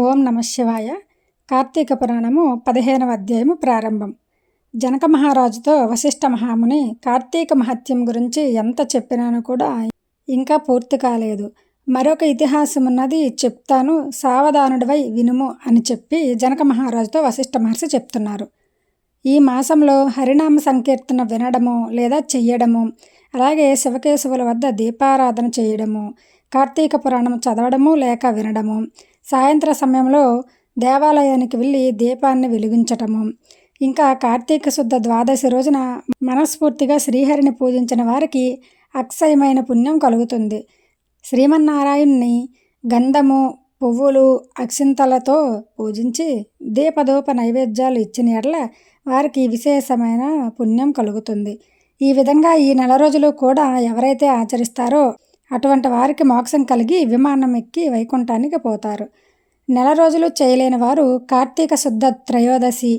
ఓం నమ శివాయ. కార్తీక పురాణము పదిహేనవ అధ్యాయము ప్రారంభం. జనక మహారాజుతో వశిష్ఠ మహాముని కార్తీక మహత్యం గురించి ఎంత చెప్పినాను కూడా ఇంకా పూర్తి కాలేదు. మరొక ఇతిహాసం ఉన్నది చెప్తాను సావధానుడివై వినుము అని చెప్పి జనక మహారాజుతో వశిష్ఠ మహర్షి చెప్తున్నారు. ఈ మాసంలో హరినామ సంకీర్తన వినడము లేదా చెయ్యడము అలాగే శివకేశవుల వద్ద దీపారాధన చేయడము కార్తీక పురాణం చదవడము లేక వినడము సాయంత్ర సమయంలో దేవాలయానికి వెళ్ళి దీపాన్ని వెలిగించటము. ఇంకా కార్తీక శుద్ధ ద్వాదశి రోజున మనస్ఫూర్తిగా శ్రీహరిని పూజించిన వారికి అక్షయమైన పుణ్యం కలుగుతుంది. శ్రీమన్నారాయణ్ణి గంధము పువ్వులు అక్షింతలతో పూజించి దీపదూప నైవేద్యాలు ఇచ్చిన ఎడల వారికి విశేషమైన పుణ్యం కలుగుతుంది. ఈ విధంగా ఈ నెల రోజులు కూడా ఎవరైతే ఆచరిస్తారో అటువంటి వారికి మోక్షం కలిగి విమానం ఎక్కి వైకుంఠానికి పోతారు. నెల రోజులు చేయలేని వారు కార్తీక శుద్ధ త్రయోదశి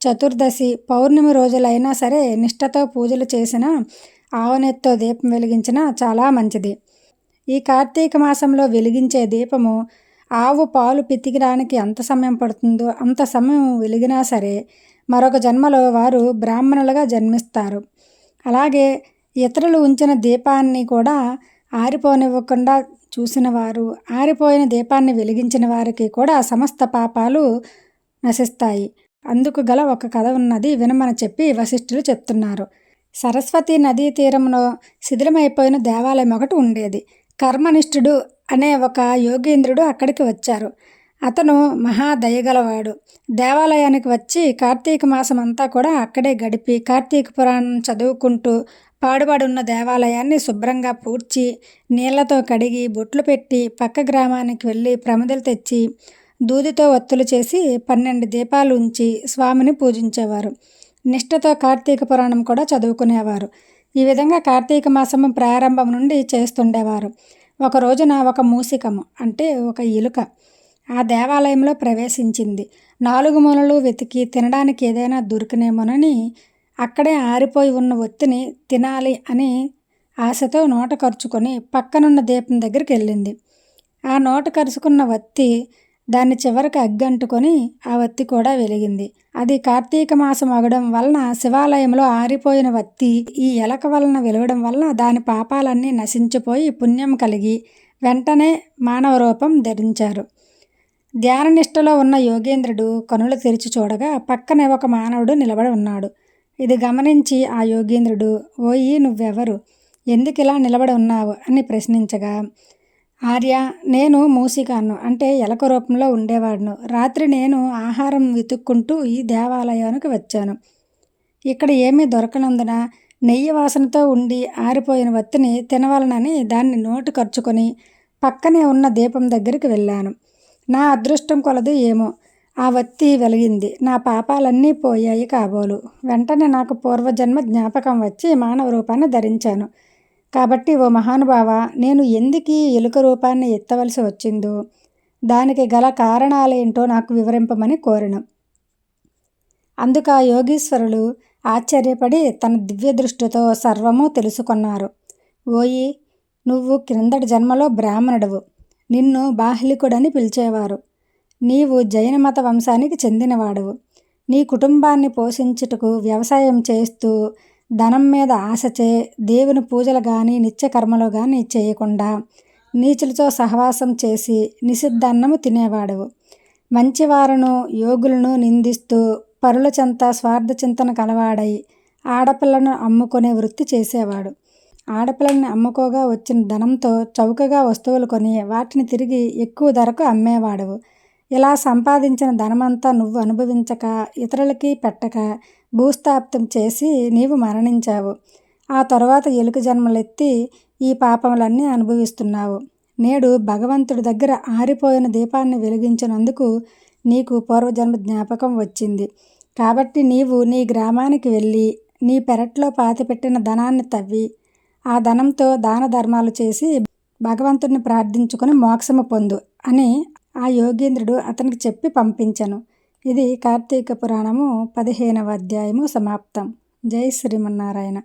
చతుర్దశి పౌర్ణమి రోజులైనా సరే నిష్టతో పూజలు చేసిన ఆవనెత్తో దీపం వెలిగించిన చాలా మంచిది. ఈ కార్తీక మాసంలో వెలిగించే దీపము ఆవు పాలు పితికడానికి ఎంత సమయం పడుతుందో అంత సమయం వెలిగినా సరే మరొక జన్మలో వారు బ్రాహ్మణులుగా జన్మిస్తారు. అలాగే ఇతరులు ఉంచిన దీపాన్ని కూడా ఆరిపోనివ్వకుండా చూసిన వారు ఆరిపోయిన దీపాన్ని వెలిగించిన వారికి కూడా సమస్త పాపాలు నశిస్తాయి. అందుకు గల ఒక కథ ఉన్నది వినమని చెప్పి వశిష్ఠులు చెప్తున్నారు. సరస్వతి నదీ తీరంలో శిథిలమైపోయిన దేవాలయం ఒకటి ఉండేది. కర్మనిష్ఠుడు అనే ఒక యోగేంద్రుడు అక్కడికి వచ్చారు. అతను మహా దయగలవాడు. దేవాలయానికి వచ్చి కార్తీక మాసం అంతా కూడా అక్కడే గడిపి కార్తీక పురాణం చదువుకుంటూ పాడుబడున్న దేవాలయాన్ని శుభ్రంగా పూడ్చి నీళ్ళతో కడిగి బొట్లు పెట్టి పక్క గ్రామానికి వెళ్ళి ప్రమిదలు తెచ్చి దూదితో ఒత్తులు చేసి పన్నెండు దీపాలు ఉంచి స్వామిని పూజించేవారు. నిష్ఠతో కార్తీక పురాణం కూడా చదువుకునేవారు. ఈ విధంగా కార్తీక మాసం ప్రారంభం నుండి చేస్తుండేవారు. ఒక రోజున ఒక మూసికము అంటే ఒక ఎలుక ఆ దేవాలయంలో ప్రవేశించింది. నాలుగు మూలలు వెతికి తినడానికి ఏదైనా దొరికినేమోనని అక్కడే ఆరిపోయి ఉన్న ఒత్తిని తినాలి అని ఆశతో నోట ఖర్చుకొని పక్కనున్న దీపం దగ్గరికి వెళ్ళింది. ఆ నోట కరుచుకున్న వత్తి దాన్ని చివరికి అగ్గంటుకొని ఆ వత్తి కూడా వెలిగింది. అది కార్తీక మాసం అగడం వలన శివాలయంలో ఆరిపోయిన వత్తి ఈ ఎలక వలన వెలగడం వలన దాని పాపాలన్నీ నశించిపోయి పుణ్యం కలిగి వెంటనే మానవ రూపం ధరించారు. ధ్యాననిష్టలో ఉన్న యోగేంద్రుడు కనులు తెరిచి చూడగా పక్కనే ఒక మానవుడు నిలబడి ఉన్నాడు. ఇది గమనించి ఆ యోగేంద్రుడు ఓయి నువ్వెవరు? ఎందుకు ఇలా నిలబడి ఉన్నావు? అని ప్రశ్నించగా ఆర్య నేను మూసికాను అంటే ఎలక రూపంలో ఉండేవాడును. రాత్రి నేను ఆహారం వెతుక్కుంటూ ఈ దేవాలయానికి వచ్చాను. ఇక్కడ ఏమీ దొరకనందున నెయ్యి వాసనతో ఉండి ఆరిపోయిన వత్తిని తినవలనని దాన్ని నోటు ఖర్చుకొని పక్కనే ఉన్న దీపం దగ్గరికి వెళ్ళాను. నా అదృష్టం కొలది ఏమో. ఆ వత్తి వెలిగింది. నా పాపాలన్నీ పోయాయి కాబోలు. వెంటనే నాకు పూర్వజన్మ జ్ఞాపకం వచ్చి మానవ రూపాన్ని ధరించాను. కాబట్టి ఓ మహానుభావ నేను ఎందుకు ఎలుక రూపాన్ని ఎత్తవలసి వచ్చిందో? దానికి గల కారణాలేంటో నాకు వివరింపమని కోరిన. అందుకు ఆ యోగీశ్వరులు ఆశ్చర్యపడి తన దివ్య దృష్టితో సర్వము తెలుసుకున్నారు. ఓయి నువ్వు క్రిందటి జన్మలో బ్రాహ్మణుడవు. నిన్ను బాహ్లికుడని పిలిచేవారు. నీవు జైన మత వంశానికి చెందినవాడవు. నీ కుటుంబాన్ని పోషించుటకు వ్యవసాయం చేస్తూ ధనం మీద ఆశచే దేవుని పూజలు కానీ నిత్యకర్మలు కానీ చేయకుండా నీచులతో సహవాసం చేసి నిషిద్ధాన్నము తినేవాడవు. మంచివారును యోగులను నిందిస్తూ పరుల చెంత స్వార్థ చింతన కలవాడై ఆడపిల్లను అమ్ముకునే వృత్తి చేసేవాడు. ఆడపిల్లల్ని అమ్ముకోగా వచ్చిన ధనంతో చౌకగా వస్తువులు కొని వాటిని తిరిగి ఎక్కువ ధరకు అమ్మేవాడవు. ఇలా సంపాదించిన ధనమంతా నువ్వు అనుభవించక ఇతరులకి పెట్టక భూస్థాపితం చేసి నీవు మరణించావు. ఆ తర్వాత ఎలుక జన్మలెత్తి ఈ పాపములన్నీ అనుభవిస్తున్నావు. నేడు భగవంతుడి దగ్గర ఆరిపోయిన దీపాన్ని వెలిగించినందుకు నీకు పూర్వజన్మ జ్ఞాపకం వచ్చింది. కాబట్టి నీవు నీ గ్రామానికి వెళ్ళి నీ పెరట్లో పాతిపెట్టిన ధనాన్ని తవ్వి ఆ ధనంతో దాన ధర్మాలు చేసి భగవంతుడిని ప్రార్థించుకొని మోక్షము పొందు అని ఆ యోగేంద్రుడు అతనికి చెప్పి పంపించను. ఇది కార్తీక పురాణము పదిహేనవ అధ్యాయము సమాప్తం. జై శ్రీమన్నారాయణ.